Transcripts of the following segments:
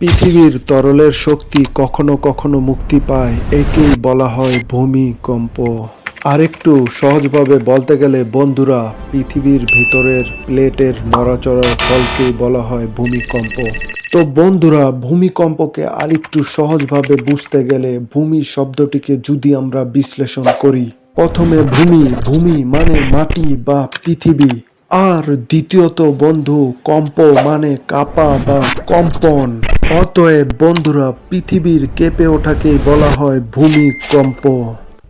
পৃথিবীর তরলের শক্তি কখনো কখনো মুক্তি পায়, একেই বলা হয় ভূমিকম্প। আরেকটু সহজভাবে বলতে গেলে, বন্ধুরা, পৃথিবীর ভিতরের প্লেটের নড়াচড়ার ফলকেই বলা হয় ভূমিকম্প। তো বন্ধুরা, ভূমিকম্পকে আরেকটু সহজভাবে বুঝতে গেলে ভূমি শব্দটিকে যদি আমরা বিশ্লেষণ করি, প্রথমে ভূমি ভূমি মানে মাটি বা পৃথিবী। আর দ্বিতীয়ত বন্ধু, কম্প মানে কাপা বা কম্পন। অতএব বন্ধুরা, পৃথিবীর কেঁপে ওঠাকেই বলা হয় ভূমিকম্প।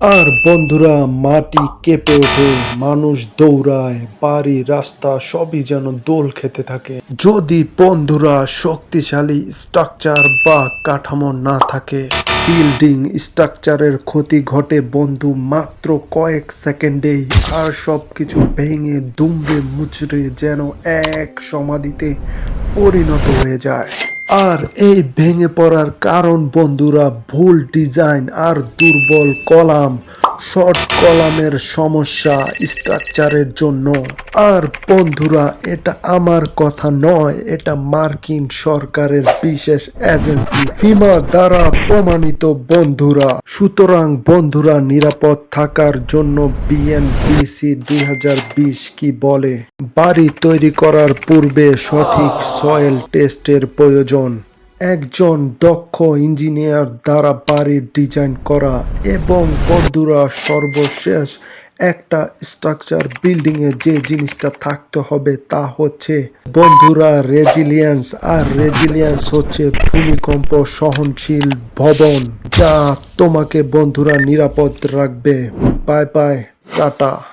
আর বন্ধুরা, মাটি কেঁপে ওঠে, মানুষ দৌড়ায়, বাড়ি, রাস্তা, সবই যেন দোল খেতে থাকে। যদি বন্ধুরা শক্তিশালী স্ট্রাকচার বা কাঠামো না থাকে, বিল্ডিং স্ট্রাকচারের ক্ষতি ঘটে বন্ধু মাত্র কয়েক সেকেন্ডেই, আর সব কিছু ভেঙে, দুমড়ে, মুচড়ে যেন এক সমাধিতে পরিণত হয়ে যায়। আর এই ভেঙে পড়ার কারণ বন্ধুরা ভুল ডিজাইন আর দুর্বল কলাম। শর্ট কলামের সমস্যা স্ট্রাকচারের জন্য। আর বন্ধুরা, এটা আমার কথা নয়, এটা মার্কিন সরকারের বিশেষ এজেন্সি। ফিমা দ্বারা প্রমাণিত বন্ধুরা। সুতরাং বন্ধুরা, নিরাপদ থাকার জন্য বিএনপিসি দুই কি বলে? বাড়ি তৈরি করার পূর্বে সঠিক সয়েল টেস্টের প্রয়োজন। একজন দক্ষ ইঞ্জিনিয়ার দ্বারা বাড়ির ডিজাইন করা এবং বন্ধুরা সর্বশেষ একটা স্ট্রাকচার বিল্ডিং এ যে জিনিসটা থাকতে হবে তা হচ্ছে বন্ধুরা রেজিলিয়েন্স, আর রেজিলিয়েন্স হচ্ছে ভূমিকম্প সহনশীল ভবন যা তোমাকে বন্ধুরা নিরাপদ রাখবে। Bye bye, tata.